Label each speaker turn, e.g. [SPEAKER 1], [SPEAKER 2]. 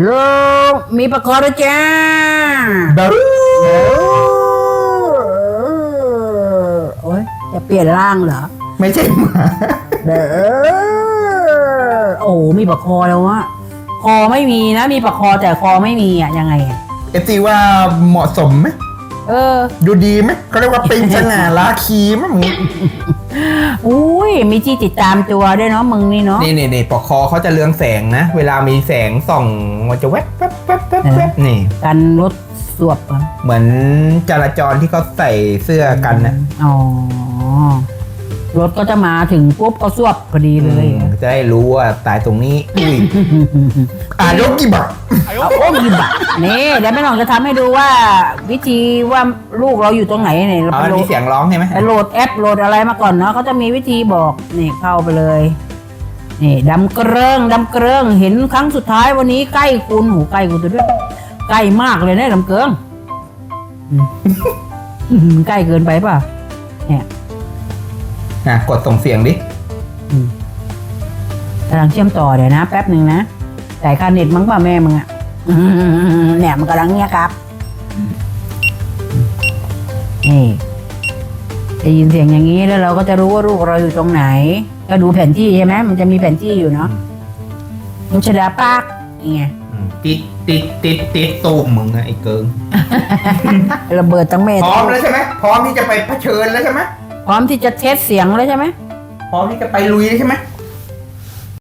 [SPEAKER 1] ฮัลโหล มีประคอด้วยจ้า
[SPEAKER 2] บู๊
[SPEAKER 1] โอ้ยจะเปลี่ยนร่างเหรอ
[SPEAKER 2] ไม่ใช่หมา
[SPEAKER 1] เด้อโอ้มีประคอแล้ววะคอไม่มีนะ มีประคอแต่คอไม่มีอะยังไงอะ
[SPEAKER 2] เอฟซีว่าเหมาะสมไหม
[SPEAKER 1] เออ
[SPEAKER 2] ดูดีไหมเขาเรียกว่าเป็นสง่าราคีมั้ง
[SPEAKER 1] อุ้ ยมีที่ติดตามตัวด้วยเนาะมึงนี่เนาะ
[SPEAKER 2] นี่นี่นี่ปอกคอเขาจะเรืองแสงนะ เวลามีแสงส่องมันจะแวบแวบแวบแวบแวบนี่
[SPEAKER 1] กันรถสวบเหรอ
[SPEAKER 2] เหมือนจราจรที่เขาใส่เสื้อกันนะ
[SPEAKER 1] อ๋อ รถก็จะมาถึงปุ๊บก็สวบพอดีเลย
[SPEAKER 2] อืมจะได้รู้ว่าตายตรงนี้ อุ้ยอ่านกกี่บาท
[SPEAKER 1] เอาโอ้ยบะนี่เดี๋ยวแม่หน่องจะทำให้ดูว่า วิธีว่าลูกเราอยู่ตรงไหนเนี่ยเรา
[SPEAKER 2] อ๋อ
[SPEAKER 1] ไป
[SPEAKER 2] อัน
[SPEAKER 1] โหล
[SPEAKER 2] นี้
[SPEAKER 1] ด
[SPEAKER 2] เสียงร้องใช่ไหม
[SPEAKER 1] ไปโหลดแอปโหลดอะไรมาก่อนเนาะเขาจะมีวิธีบอกนี่เข้าไปเลย นี่ดำเกริงดำเกริงเห็นครั้งสุดท้ายวันนี้ใกล้คุณหูใกล้คุณตัวด้วยใกล้มากเลยเนี่ยดำเกริงอืมอืม ใกล้เกินไปป่ะเนี่ย
[SPEAKER 2] อะกดส่งเสียงดิ
[SPEAKER 1] อืมกำลังเชื่อมต่อเดี๋ยวนะ แป๊บหนึ่งนะแต่ายค่าเน็ตมั้งป่ะแม่มึงอะอืมเนี่ยมันกำลังเนี่ยครับนี่ได้ยินเสียงอย่างนี้แล้วเราก็จะรู้ว่าลูกเราอยู่ตรงไหน ก็ดูแผนที่ใช่ไหมมันจะมีแผนที่อยู่เนาะนุชดาปากนี่ไง
[SPEAKER 2] อืมติดติดติดติดตูมมึงอะไอ้เกิง
[SPEAKER 1] ระเบิดตั้งเมต
[SPEAKER 2] พร้อมแล้วใช่ไหมพร้อมที่จะไปเผชิญแล้วใช่ไหม
[SPEAKER 1] พร้อมที่จะเทสเสียงแล้วใช่ไหม
[SPEAKER 2] พร้อมที่จะไปลุยแล้วใช่ไหม